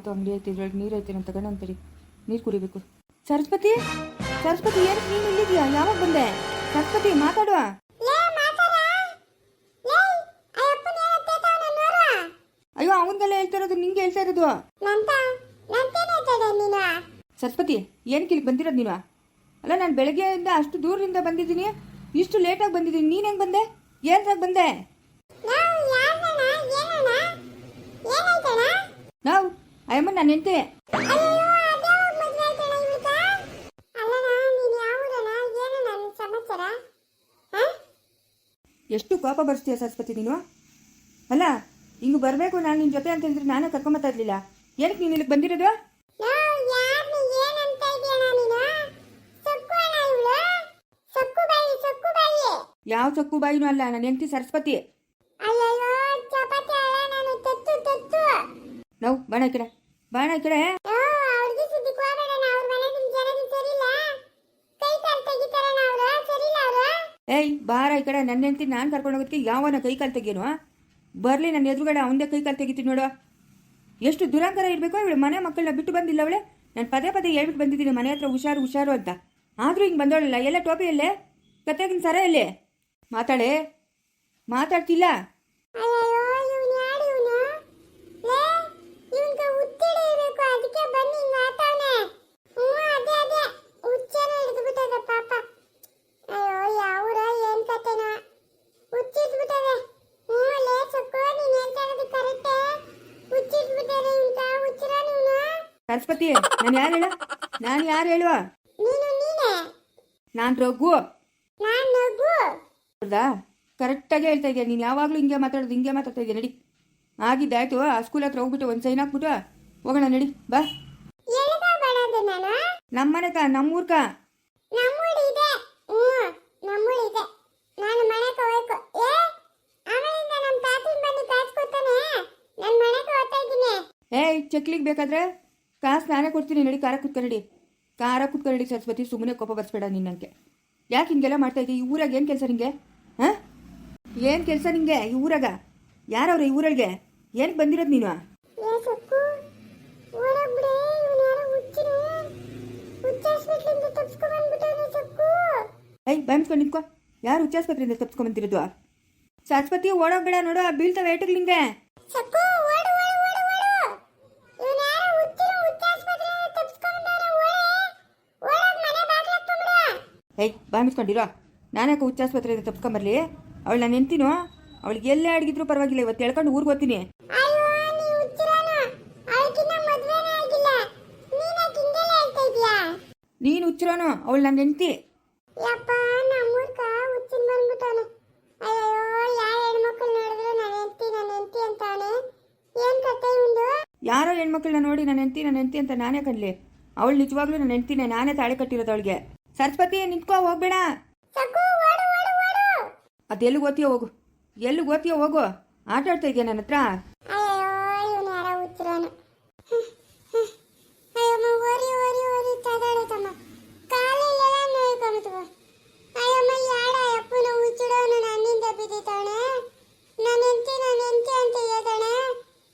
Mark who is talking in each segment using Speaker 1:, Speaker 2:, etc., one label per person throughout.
Speaker 1: ಯಾವ್ದು ಅಂಗಡಿ ಐತಿ ಇದ್ರೊಳಗೆ ನೀರು ಐತಿ ಅಂತ ತಗೊಂಡು ಅಂತೀರಿ ನೀರು ಕುಡಿಬೇಕು. ಸರಸ್ವತಿ ಸರಸ್ವತಿ ಏನು ನೀನು ಇಲ್ಲಿದ್ಯಾ? ಯಾವಾಗ ಬಂದೆ? ಸರಸ್ವತಿ ಮಾತಾಡುವ. ಅಯ್ಯೋ ಅವನಿಗೆಲ್ಲ ಹೇಳ್ತಾ ಇರೋದು ನಿಂಗೆ ಹೇಳ್ತಾ ಇರೋದು. ಸರಸ್ವತಿ ಏನು ಕಿಲ್ ಬಂದಿರೋದು ನೀನು? ಅಲ್ಲ ನಾನು ಬೆಳಗ್ಗೆಯಿಂದ ಅಷ್ಟು ದೂರದಿಂದ ಬಂದಿದ್ದೀನಿ. ಇಷ್ಟು ಲೇಟಾಗಿ ಬಂದಿದ್ದೀನಿ. ನೀನು ಹೆಂಗೆ ಬಂದೆ? ಏನ್ರಾಗ ಬಂದೆ? ನಾವು ಅಯ್ಯಮ್ಮ ನಾನು ಹೆಂಡ್ತಿ ಎಷ್ಟು ಕೋಪ ಬರ್ಸ್ತೀಯ ಸರಸ್ವತಿ ನೀನು? ಅಲ್ಲ ಹಿಂಗೆ ಬರಬೇಕು ನಾನು ನಿನ್ನ ಜೊತೆ ಅಂತ ಹೇಳಿದ್ರೆ ನಾನು ಕರ್ಕೊಂಬತ್ತಾ ಇರಲಿಲ್ಲ. ಏನಕ್ಕೆ ನೀನು ಇಲ್ಲಿಗೆ ಬಂದಿರೋದು? ಯಾವ ಚಕ್ಕು ಬಾಯಿನೂ ಅಲ್ಲ ನನ್ನ ಹೆಂಡತಿ ಸರಸ್ವತಿ. ನಾವು ಬಾಣ ಬಾಣ ಈ ಕಡೆ ಏಯ್ ಬಾರ ಈ ಕಡೆ. ನನ್ನ ಹೆಂಡತಿ ನಾನು ಕರ್ಕೊಂಡು ಹೋಗೋದಕ್ಕೆ ಯಾವನ ಕೈ ಕಾಲು ತೆಗೀನು ಬರಲಿ ನನ್ನ ಎದುರುಗಡೆ ಅವನದೇ ಕೈ ಕಾಲು ತೆಗಿತೀನಿ ನೋಡು. ಎಷ್ಟು ದುರಂಕರ ಇರಬೇಕು ಇವಳು? ಮನೆ ಮಕ್ಕಳನ್ನ ಬಿಟ್ಟು ಬಂದಿಲ್ಲ ಅವಳೆ? ನಾನು ಪದೇ ಪದೇ ಹೇಳ್ಬಿಟ್ಟು ಬಂದಿದ್ದೀನಿ ಮನೆ ಹತ್ರ ಹುಷಾರು ಹುಷಾರು ಅಂತ. ಆದರೂ ಹಿಂಗೆ ಬಂದೋಳಲ್ಲ ಎಲ್ಲ ಟೋಪಿ ಎಲ್ಲೇ ಕತ್ತೆಗಿನ ಸರ ಎಲ್ಲೇ? ಮಾತಾಡೆ. ಮಾತಾಡ್ತಿಲ್ಲ? ಸರಸ್ವತಿ ನಾನು ಯಾರು ಹೇಳ? ನಾನು ಯಾರು ಹೇಳುವ? ನಾನು ರಘು. ಹೌದಾ? ಕರೆಕ್ಟಾಗಿ ಹೇಳ್ತಾ ಇದೆಯಾ. ನೀನು ಯಾವಾಗಲೂ ಹಿಂಗೆ ಮಾತಾಡೋದು ಹಿಂಗೆ ಮಾತಾಡ್ತಾ ಇದೀಯ. ನಡಿ. ಆಗಿದ್ದಾಯ್ತು ಆ ಸ್ಕೂಲ್ ಹತ್ರ ಹೋಗ್ಬಿಟ್ಟು ಒಂದು ಸೈನ್ ಹಾಕ್ಬಿಟ್ಟು ಹೋಗೋಣ ನಡಿ. ಬಾ. ನಮ್ಮನೆಕ ನಮ್ಮೂರ್ಕ ಏಯ್ ಚಕ್ಲಿಗೆ ಬೇಕಾದ್ರೆ? ಕಾಸು ಸ್ನಾನ ಕೊಡ್ತೀನಿ ನಡಿ ಖಾರ ಕುತ್ಕೊ ಖಾರ ಕಾರ ಕುತ್ಕೊ ನಡಿ ಸರಸ್ವತಿ ಸುಮ್ಮನೆ ಕೋಪ ಬರ್ಸ್ಬೇಡ ನಿನ್ನಂಗೆ ಯಾಕೆ ಹಿಂಗೆಲ್ಲ ಮಾಡ್ತಾ ಇದ್ದೀವಿ ಈ ಊರಾಗ ಏನು ಕೆಲಸ ನಿಂಗೆ? ಹಾಂ? ಏನು ಕೆಲಸ ನಿಂಗೆ ಈ ಊರಾಗ? ಯಾರವ್ರೆ ಈ ಊರಳಿಗೆ? ಏನಕ್ಕೆ ಬಂದಿರೋದು ನೀನು? ಏಯ್ ಬಂದ್ಕೊಂಡು ನಿಂತ್ಕೊ. ಯಾರು ಹುಚ್ಚಾಸ್ಪತ್ರೆಯಿಂದ ತಪ್ಸ್ಕೊಂಬಂತಿರೋದು ಸರಸ್ವತಿ ಓಡೋಗ್ಬೇಡ ನೋಡು ಬೀಳ್ತಾವೆ ಏಟಗ್ ಏಯ್ ಬಾಮಿಸ್ಕೊಂಡಿರೋ ನಾನ್ಯಾಕೆ ಹುಚ್ಚಾಸ್ಪತ್ರೆಯಿಂದ ತಪ್ಕೊಂಬರ್ಲಿ ಅವಳು ನಾನು ನಿಂತಿನೋ ಅವಳಿಗೆ ಎಲ್ಲೇ ಅಡಗಿದ್ರು ಪರವಾಗಿಲ್ಲ ಇವತ್ತು ಹೇಳ್ಕೊಂಡು ಊರಿಗೆ ಹೋಗ್ತೀನಿ. ನೀನು ಹುಚ್ಚಿರೋನು? ಅವಳು ನನ್ನ ಹೆಂಡ್ತಿ. ಯಾರೋ ಹೆಣ್ಮಕ್ಳನ್ನ ನೋಡಿ ನನ್ನ ಹೆಂಡತಿ ನನ್ನ ಹೆಂಡ್ತಿ ಅಂತ ನಾನೇ ಕಣ್ಲಿ. ಅವಳು ನಿಜವಾಗ್ಲೂ ನನ್ನ ಹೆಂಡ್ತಿನೇ ನಾನೇ ತಾಳೆ ಕಟ್ಟಿರೋದು ಅವಳಿಗೆ. ಸರಸ್ವತಿ ನಿಂತ್ಕೋ ಹೋಗ್ಬೇಡ. ಅದೆಲ್ಲೂ ಎಲ್ಲಿಗೆ ಹೋಗು. ಎಲ್ಲಿಗೆ ಓದ್ತೀಯ ಹೋಗು. ಆಟ ಆಡ್ತಾ ಇದೆಯಾ ನನ್ನ ಹತ್ರ
Speaker 2: ಅಯ್ಯೋ ಇವನು ಯಾರೋ ಹುಚ್ಚಿರೋನು ಅಯ್ಯಮ್ಮ ಓರಿ ಓರಿ ಓರಿ ತದಾಡತಮ್ಮ ಕಾಲೆಲ್ಲೆಲ್ಲ ನೋಯ್ಕೊಂಬಿಟ್ವ ಅಯ್ಯಮ್ಮ ಯಾಡ ಅಪ್ಪನ ಹುಚ್ಚಿಡೋನು ನನ್ನಿಂದ ಬಿದ್ದಿದ್ದಾನೆ ನನ್ನ ಹೆಂಡತಿ ನನ್ನ ಹೆಂಡತಿ ಅಂತ ಹೇಳ್ತಾನೆ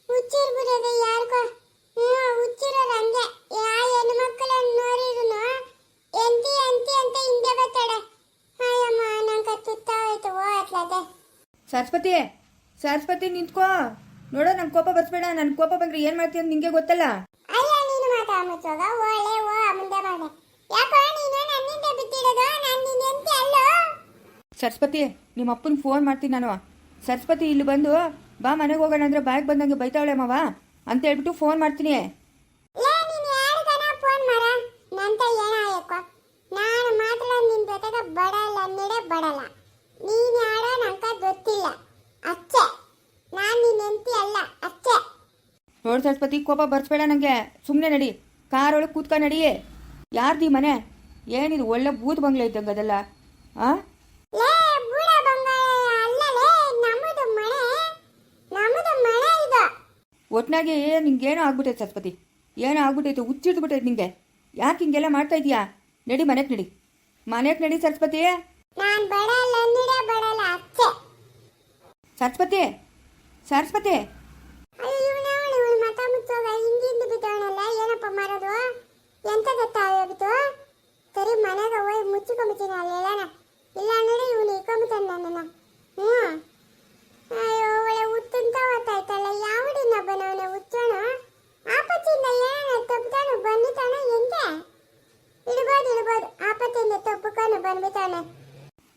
Speaker 2: ಹುಚ್ಚಿರ್ಬಿಡದೆ ಯಾರಿಗೋ ಹ್ಞೂ ಹುಚ್ಚಿರೋದು ಹಂಗೆ ಯಾ ಹೆಣ್ಮಕ್ಳನ್ನ ನೋಡಿದ್ರು ಎಂತಿ ಎಂತಿ ಅಂತ ಹಿಂದೆ ಬರ್ತಾಳೆ ಅಯ್ಯಮ್ಮ ನಂಗೆ ತುತ್ತಾಯ್ತು ಓ ಅತ್ಲದೆ
Speaker 1: ಸರಸ್ವತಿ ಸರಸ್ವತಿ ನಿಂತ್ಕೋ. ನೋಡೋ ನಂಗೆ ಕೋಪ ಬರ್ಸ್ಬೇಡ. ನನ್ನ ಕೋಪ ಬಂದ್ರೆ ಏನು ಮಾಡ್ತೀನಿ ಅಂತ ನಿಂಗೆ ಗೊತ್ತಲ್ಲ.
Speaker 2: ಅಯ್ಯ ನೀನು ಮಾತಾ ಮುಚ್ಚೋಗ. ಒಳ್ಳೆ ಓ ಮುಂದೆ ಯಾಕೋ ನೀನು ನನ್ನಿಂದ ಬಿಟ್ಟಿರೋದು? ನಾನು ಅಲ್ಲೋ?
Speaker 1: ಸರಸ್ವತಿ ನಿಮ್ಮ ಅಪ್ಪನ ಫೋನ್ ಮಾಡ್ತೀನಿ ನಾನು. ಸರಸ್ವತಿ ಇಲ್ಲಿ ಬಂದು ಬಾ ಮನೆಗೆ ಹೋಗೋಣ ಅಂದ್ರೆ ಬಾಯಿಗೆ ಬಂದಂಗೆ ಬೈತಾವಳೆ ಮಾವ. ಅಂತ ಹೇಳ್ಬಿಟ್ಟು ಫೋನ್ ಮಾಡ್ತೀನಿ.
Speaker 2: ಲೇ ನೀನು ಯಾರಿಗಾನ ಫೋನ್ ಮಾರ ನಂತ ಏನಾಯಕ್ಕೋ ನಾನು ಮಾತ್ರ ನಿನ್ನ ಜೊತೆಗೆ ಬಡಲ್ಲ ನೀನ್ ಬಡಲ್ಲ. ನೀನು ನಂಕ ಗೊತ್ತಿಲ್ಲ. ಅಚ್ಚೆ. ನಾನು ನಿನ್ನ ಅಲ್ಲ. ಅಚ್ಚೆ.
Speaker 1: ನೋಡ್ ಸರಸ್ವತಿ ಕೋಪ ಬರ್ಸ್ಬೇಡ ನನಗೆ ಸುಮ್ಮನೆ ನಡಿ. ಕಾರೊಳಗೆ ಕೂತ್ಕ ನಡಿ ಯಾರ್ದಿ ಮನೆ? ಏನಿದು ಒಳ್ಳೆ ಬೂತ್ ಬಂಗ್ಲೆ ಇದ್ದಂಗ ಅದಲ್ಲ? ಆ?
Speaker 2: ಲೇ ಬೂಡ ಅಲ್ಲ ಲೇ. ನಮ್ಮದು ಮನೆ. ನಮ್ಮದು ಮನೆ ಇದು.
Speaker 1: ಒಟ್ನಾಗೆ ನಿಂಗೇನೋ ಆಗ್ಬಿಟ್ಟೈತೆ ಸರಸ್ವತಿ. ಏನೋ ಆಗ್ಬಿಟ್ಟೈತೆ ಹುಚ್ಚಿಡ್ಬಿಟ್ಟೈತೆ ನಿಂಗೆ. ಯಾಕೆ ಹಿಂಗೆಲ್ಲ ಮಾಡ್ತಾ ಇದೀಯಾ? ನಡಿ ಮನೆಗೆ ನಡಿ. ಮನೆಗೆ ನಡಿ ಸರಸ್ವತಿ.
Speaker 2: ನಾನು
Speaker 1: ಸರಸ್ವತಿ ಸರಸ್ವತಿ.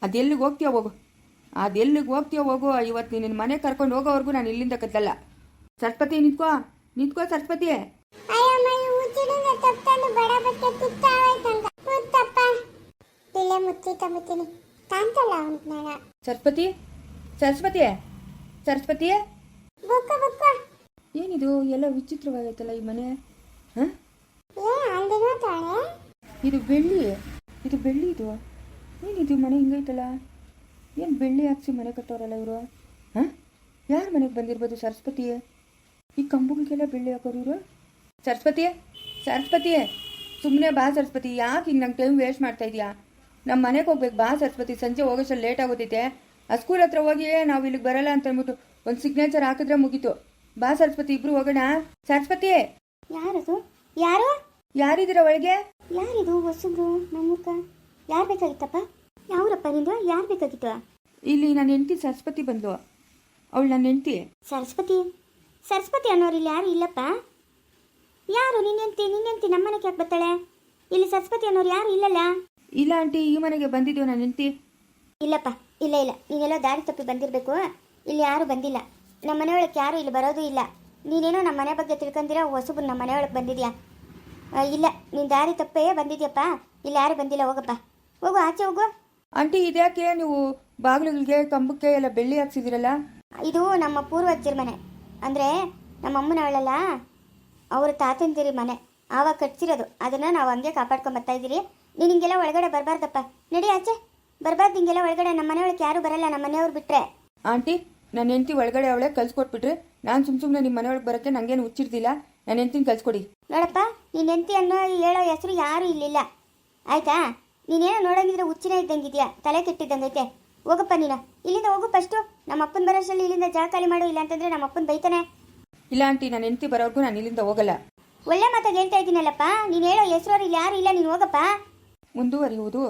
Speaker 1: ಅದೆಲ್ಲಿಗೆ ಹೋಗ್ತೀಯ ಹೋಗು. ಅದೆಲ್ಲಿಗೆ ಹೋಗ್ತೀಯ ಹೋಗೋ ಇವತ್ತು ನಿನ್ನ ಮನೆ ಕರ್ಕೊಂಡು ಹೋಗೋವರೆಗೂ ನಾನು ಇಲ್ಲಿಂದ ಕದ್ದಲ್ಲ. ಸರಸ್ವತಿ ನಿಂತ್ಕೋ ನಿಂತ್ಕೋ ಸರಸ್ವತಿ. ಸರಸ್ವತಿ ಸರಸ್ವತಿ ಸರಸ್ವತಿ. ಏನಿದು? ಎಲ್ಲ ವಿಚಿತ್ರವಾಗೈತಲ್ಲ ಈ ಮನೆ. ಇದು ಬೆಳ್ಳಿ. ಇದು ಬೆಳ್ಳಿ ಇದು. ಏನಿದು ಮನೆ ಹಿಂಗೈತಲ್ಲ? ಏನು ಬೆಳ್ಳಿ ಹಾಕ್ಸಿ ಮನೆ ಕಟ್ಟೋರಲ್ಲ ಇವರು? ಹಾಂ? ಯಾರು ಮನೆಗೆ ಬಂದಿರ್ಬೋದು ಸರಸ್ವತಿಯೇ? ಈ ಕಂಬುಗಳಿಗೆಲ್ಲ ಬೆಳ್ಳಿ ಹಾಕೋರು ಇವರು? ಸರಸ್ವತಿಯೇ? ಸರಸ್ವತಿಯೇ? ಸುಮ್ಮನೆ ಬಾ ಸರಸ್ವತಿ ಯಾಕೆ ಹಿಂಗೆ ನಂಗೆ ಟೈಮ್ ವೇಸ್ಟ್ ಮಾಡ್ತಾ ಇದೀಯಾ? ನಮ್ಮ ಮನೆಗೆ ಹೋಗ್ಬೇಕು ಬಾ ಸರಸ್ವತಿ ಸಂಜೆ ಹೋಗೋಷ್ಟು ಲೇಟ್ ಆಗೋತೈತೆ. ಆ ಸ್ಕೂಲ್ ಹತ್ರ ಹೋಗಿ ನಾವು ಇಲ್ಲಿಗೆ ಬರಲ್ಲ ಅಂತ ಅಂದ್ಬಿಟ್ಟು ಒಂದು ಸಿಗ್ನೇಚರ್ ಹಾಕಿದ್ರೆ ಮುಗೀತು. ಬಾ ಸರಸ್ವತಿ ಇಬ್ರು ಹೋಗೋಣ. ಸರಸ್ವತಿ
Speaker 3: ಯಾರದು? ಯಾರು?
Speaker 1: ಯಾರಿದ್ದೀರ ಒಳಗೆ?
Speaker 3: ಯಾರಿದು? ಹೊಸಬ್ರು ನಮ್ಮ ಯಾರು ಬೇಕಾಗಿತ್ತಪ್ಪ? ಯಾವ್ರಪ್ಪ ನಿಂದು? ಯಾರು ಬೇಕಾಗಿತ್ತು?
Speaker 1: ಇಲ್ಲಿ ನನ್ನ ಹೆಂಡತಿ ಸರಸ್ವತಿ ಬಂದ್ಲು ಅವಳು ನನ್ನ ಹೆಂಡತಿ.
Speaker 3: ಸರಸ್ವತಿ? ಸರಸ್ವತಿ ಅನ್ನೋರು ಇಲ್ಲಿ ಯಾರು ಇಲ್ಲಪ್ಪ? ಯಾರು? ನಿನ್ನ ಹೆಂಡ್ತಿ ನಿನ್ನ ಹೆಂಡತಿ ನಮ್ಮ ಮನೆಗೆ ಯಾಕೆ ಬರ್ತಾಳೆ? ಇಲ್ಲಿ ಸರಸ್ವತಿ ಅನ್ನೋರು ಯಾರು ಇಲ್ಲಲ್ಲ?
Speaker 1: ಇಲ್ಲ ಆಂಟಿ ಈ ಮನೆಗೆ ಬಂದಿದ್ದೀವಿ ನನ್ನ ಹೆಂಡತಿ?
Speaker 3: ಇಲ್ಲಪ್ಪ ಇಲ್ಲ ಇಲ್ಲ. ನೀನೆಲ್ಲ ದಾರಿ ತಪ್ಪಿ ಬಂದಿರಬೇಕು. ಇಲ್ಲಿ ಯಾರು ಬಂದಿಲ್ಲ. ನಮ್ಮ ಮನೆಯೊಳಗೆ ಯಾರು ಇಲ್ಲಿ ಬರೋದು ಇಲ್ಲ. ನೀನೇನೋ ನಮ್ಮ ಮನೆ ಬಗ್ಗೆ ತಿಳ್ಕೊಂಡಿರೋ ಹೊಸಬು ನಮ್ಮ ಮನೆಯೊಳಗೆ ಬಂದಿದ್ಯಾ? ಇಲ್ಲ ನೀನು ದಾರಿ ತಪ್ಪೇ ಬಂದಿದ್ಯಪ್ಪ. ಇಲ್ಲಿ ಯಾರು ಬಂದಿಲ್ಲ ಹೋಗಪ್ಪ. ಹೋಗು ಆಚೆ ಹೋಗು.
Speaker 1: ಆಂಟಿ ಇದ್ಯಾಕೆ ನೀವು ಬಾಗಿಲುಗಳಿಗೆ ಕಂಬಕ್ಕೆ ಎಲ್ಲ ಬೆಳ್ಳಿ ಹಾಕ್ಸಿದಿರಲ್ಲ?
Speaker 3: ಇದು ನಮ್ಮ ಪೂರ್ವಜರ ಮನೆ. ಅಂದರೆ ನಮ್ಮ ಅಮ್ಮನವಳಲ್ಲ ಅವ್ರ ತಾತಂದಿರಿ ಮನೆ. ಆವಾಗ ಕಟ್ಸಿರೋದು. ಅದನ್ನ ನಾವು ಹಂಗೆ ಕಾಪಾಡ್ಕೊಂಡ್ ಬರ್ತಾ ಇದ್ದೀರಿ. ನೀನು ಹಿಂಗೆಲ್ಲ ಒಳಗಡೆ ಬರಬಾರ್ದಪ್ಪ. ನಡಿ ಆಚೆ. ಬರಬಾರ್ದು ಹಿಂಗೆಲ್ಲ ಒಳಗಡೆ. ನಮ್ಮ ಮನೆಯೊಳಗೆ ಯಾರು ಬರಲ್ಲ. ನಮ್ಮ ಮನೆಯವ್ರು ಬಿಟ್ರೆ.
Speaker 1: ಆಂಟಿ ನನ್ನ ಹೆಂಡತಿ ಒಳಗಡೆ ಅವಳೆ ಕಲ್ಸ್ಕೊಟ್ಬಿಟ್ರೆ. ನಾನು ಸುಮ್ ಸುಮ್ಮನೆ ನಿಮ್ಮ ಮನೆಯೊಳಗೆ ಬರಕ್ಕೆ ನಂಗೇನು ಹುಚ್ಚಿರ್ದಿಲ್ಲ ನನ್ನ ಹೆಂಡತಿನ ಕಲ್ಸ್ಕೊಡಿ.
Speaker 3: ನೋಡಪ್ಪ ನೀನು ಹೆಂಡತಿ ಅನ್ನೋ ಹೇಳೋ ಹೆಸರು ಯಾರು ಇಲ್ಲಿಲ್ಲ. ಆಯ್ತಾ? ನೀನೇನೋ ನೋಡಂಗಿದ್ರೆ ಹುಚ್ಚಿನ ಇದ್ದಂಗಿದ್ಯಾ? ತಲೆ ಕೆಟ್ಟಿದ್ದಂಗೈತೆ ಹೋಗಪ್ಪ ನೀನ. ಇಲ್ಲಿಂದ ಹೋಗು ಫಸ್ಟು ನಮ್ಮ ಅಪ್ಪನ ಬರೋಷ್ಟರಲ್ಲಿ ಇಲ್ಲಿಂದ ಜಾಗ ಖಾಲಿ ಮಾಡು ಇಲ್ಲ ಅಂತಂದ್ರೆ ನಮ್ಮ ಅಪ್ಪನ ಬೈತಾನೆ.
Speaker 1: ಇಲ್ಲ ಆಂಟಿ ನಾನು ಹೆಂಡತಿ ಬರೋವರೆಗೂ ನಾನು ಇಲ್ಲಿಂದ ಹೋಗಲ್ಲ.
Speaker 3: ಒಳ್ಳೆ ಮಾತಾಗಿ ಹೇಳ್ತಾ ಇದ್ದೀನಲ್ಲಪ್ಪ. ನೀನು ಹೇಳೋ ಹೆಸರು ಇಲ್ಲಿ ಯಾರು ಇಲ್ಲ ನೀನು ಹೋಗಪ್ಪ.
Speaker 1: ಮುಂದುವರಿಯುವುದು?